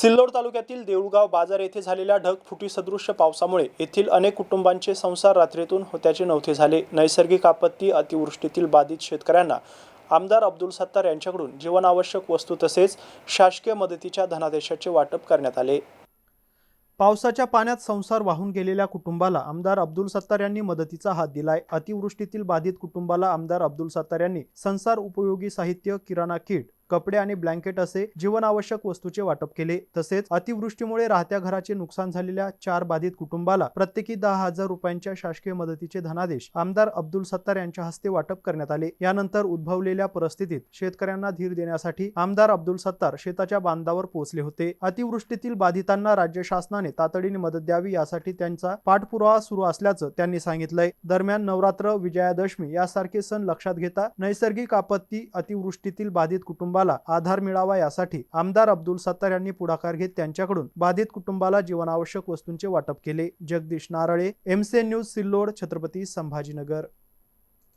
सिल्लोड तालुक्यातील देऊळगाव बाजार येथे झालेल्या ढगफुटी सदृश्य पावसामुळे येथील अनेक कुटुंबांचे संसार रात्रीतून होत्याचे नव्हते झाले. नैसर्गिक आपत्ती अतिवृष्टीतील बाधित शेतकऱ्यांना आमदार अब्दुल सत्तार यांच्याकडून जीवनावश्यक वस्तू तसेच शासकीय मदतीच्या धनादेशाचे वाटप करण्यात आले. पावसाच्या पाण्यात संसार वाहून गेलेल्या कुटुंबाला आमदार अब्दुल सत्तार यांनी मदतीचा हात दिलाय. अतिवृष्टीतील बाधित कुटुंबाला आमदार अब्दुल सत्तार यांनी संसार उपयोगी साहित्य किराणा किट कपडे आणि ब्लँकेट असे जीवनावश्यक वस्तूचे वाटप केले. तसेच अतिवृष्टीमुळे राहत्या घराचे नुकसान झालेल्या चार बाधित कुटुंबाला प्रत्येकी दहा हजार रुपयांच्या शासकीय मदतीचे धनादेश आमदार अब्दुल सत्तार यांच्या हस्ते वाटप करण्यात आले. यानंतर उद्भवलेल्या परिस्थितीत शेतकऱ्यांना धीर देण्यासाठी आमदार अब्दुल सत्तार शेताच्या बांधावर पोहोचले होते. अतिवृष्टीतील बाधितांना राज्य शासनाने तातडीने मदत द्यावी यासाठी त्यांचा पाठपुरावा सुरू असल्याचं त्यांनी सांगितलंय. दरम्यान नवरात्र विजयादशमी यासारखे सण लक्षात घेता नैसर्गिक आपत्ती अतिवृष्टीतील बाधित कुटुंब कुटुंबाला आधार मिळावा यासाठी आमदार अब्दुल सत्तार यांनी पुढाकार घेत त्यांच्याकडून बाधित कुटुंबाला जीवनावश्यक वस्तूंचे वाटप केले. Jagdish Narale MCN news Sillod Chhatrapati Sambhajinagar.